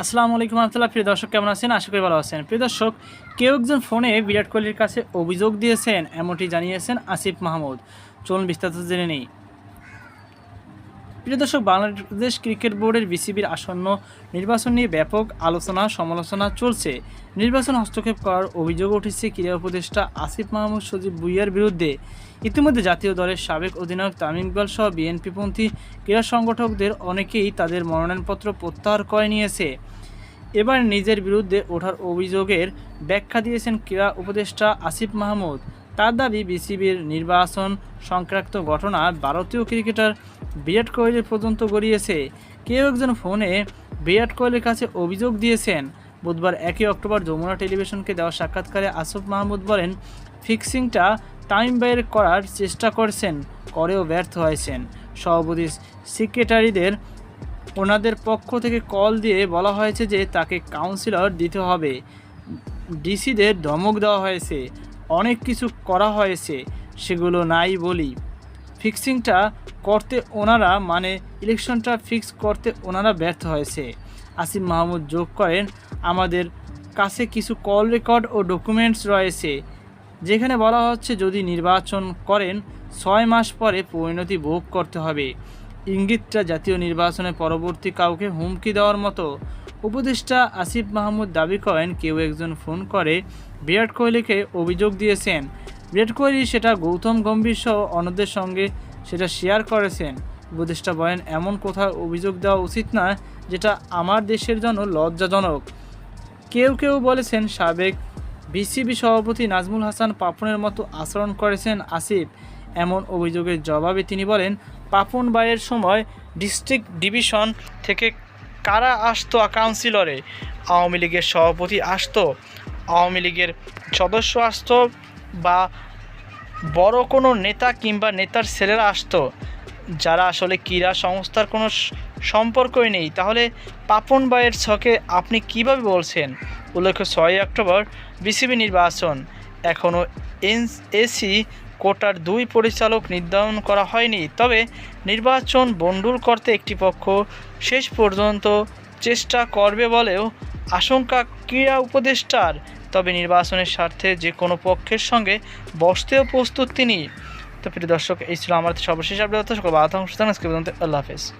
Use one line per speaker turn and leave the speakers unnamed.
আসসালামু আলাইকুম রহমতুল্লাহ। প্রিয় দর্শক, কেমন আছেন? আশা করি ভালো আছেন। প্রিয় দর্শক, কেউ একজন ফোনে বিরাট কোহলির কাছে অভিযোগ দিয়েছেন, এমনটি জানিয়েছেন আসিফ মাহমুদ। চলুন বিস্তারিত জেনে নেই। প্রিয় দর্শক, বাংলাদেশ ক্রিকেট বোর্ডের বিসিবির আসন্ন নির্বাচন নিয়ে ব্যাপক আলোচনা সমালোচনা চলছে। নির্বাচন হস্তক্ষেপ করার অভিযোগ উঠেছে ক্রীড়া উপদেষ্টা আসিফ মাহমুদ সজীব ভুইয়ার বিরুদ্ধে। ইতিমধ্যে জাতীয় দলের সাবেক অধিনায়ক তামিম ইকবাল সহ বিএনপিপন্থী ক্রীড়া সংগঠকদের অনেকেই তাদের মনোনয়নপত্র প্রত্যাহার করে নিয়েছে। এবার নিজের বিরুদ্ধে ওঠার অভিযোগের ব্যাখ্যা দিয়েছেন ক্রীড়া উপদেষ্টা আসিফ মাহমুদ। তার দাবি, বিসিবির নির্বাচন সংক্রান্ত ঘটনা ভারতীয় ক্রিকেটার বিরাট কোহলি পর্যন্ত গড়িয়েছে। কেউ একজন ফোনে বিরাট কোহলির কাছে অভিযোগ দিয়েছেন। বুধবার একই অক্টোবর যমুনা টেলিভিশনকে দেওয়া সাক্ষাৎকারে আসিফ মাহমুদ বলেন, ফিক্সিংটা টাইম বাইর করার চেষ্টা করছেন, করেও ব্যর্থ হয়েছেন। সভাপতি সেক্রেটারিদের ওনাদের পক্ষ থেকে কল দিয়ে বলা হয়েছে যে তাকে কাউন্সিলর দিতে হবে। ডিসিদের ধমক দেওয়া হয়েছে, অনেক কিছু করা হয়েছে, সেগুলো নাই বলি ফিক্সিংটা করতে ওনারা মানে ইলেকশনটা ফিক্স করতে ওনারা ব্যর্থ হয়েছে। আসিফ মাহমুদ যোগ করেন। আমাদের কাছে কিছু কল রেকর্ড ও ডকুমেন্টস রয়েছে, যেখানে বলা হচ্ছে যদি নির্বাচন করেন, ছয় মাস পরে পরিণতি ভোগ করতে হবে। ইঙ্গিতটা, জাতীয় নির্বাচনে পরবর্তী কাউকে হুমকি দেওয়ার মতো। উপদেষ্টা আসিফ মাহমুদ দাবি করেন, কেউ একজন ফোন করে বিরাট কোহলিকে অভিযোগ দিয়েছেন। বিরাট কোহলি, সেটা গৌতম গম্ভীর সহ অন্যদের সঙ্গে সেটা শেয়ার করেছেন। উপদেষ্টা বলেন, এমন কোথাও অভিযোগ দেওয়া উচিত না, যেটা আমার দেশের জন্য লজ্জাজনক। কেউ কেউ বলেছেন, সাবেক বিসিবি সভাপতি নাজমুল হাসান পাপনের মতো আচরণ করেছেন আসিফ। এমন অভিযোগের জবাবে তিনি বলেন, পাপন বাইয়ের সময় ডিস্ট্রিক্ট ডিভিশন থেকে কারা আসতো কাউন্সিলরে? আওয়ামী লীগের সভাপতি আসতো, আওয়ামী লীগের সদস্য আসতো বা বড় কোনো নেতা কিংবা নেতার ছেলেরা আসতো, যারা আসলে ক্রীড়া সংস্থার কোনো সম্পর্কই নেই। তাহলে পাপন বাইয়ের ছকে আপনি কীভাবে বলছেন? উল্লেখ্য, ছয়ই অক্টোবর বিসিবি নির্বাচন। এখনও এন এসি কোটার দুই পরিচালক নির্ধারণ করা হয়নি। তবে নির্বাচন বন্ডুল করতে একটি পক্ষ শেষ পর্যন্ত চেষ্টা করবে বলেও আশঙ্কা ক্রীড়া উপদেষ্টার, তবে নির্বাচনের স্বার্থে যে কোনো পক্ষের সঙ্গে বসতেও প্রস্তুত তিনি। তো প্রিয় দর্শক, এই ছিল আমার সর্বশেষ আপডেট। সকল বাধা অংশ আল্লাহ হাফেজ।